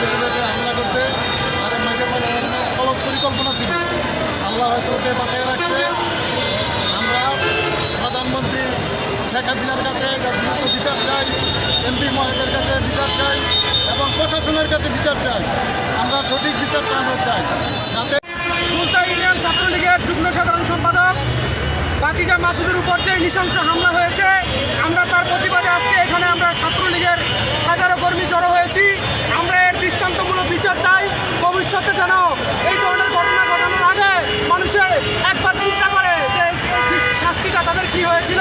বেশিরভাগে হামলা করছে। আর মাইরে পরে অলপ পরিকল্পনা ছিল। আল্লাহ হয়তো ওকে বাঁচিয়ে রাখছে। আমরা প্রধানমন্ত্রী শেখ হাসিনার কাছে দ্রুত বিচার চাই, এমপি মহেদের কাছে বিচার চাই, এবং প্রশাসনের কাছে বিচার চাই। আমরা সঠিক বিচারটা আমরা চাই। যাতে ইউনিয়ন ছাত্রলীগের যুগ্ম সাধারণ সম্পাদক বাতিজা মাসুদের উপর যে নৃশংস হামলা হয়েছে, আমরা তার প্রতিবাদে আজকে এই ধরনের ঘটনা ঘটানোর আগে মানুষের একবার চিন্তা করে যে শাস্তিটা তাদের কি হয়েছিল?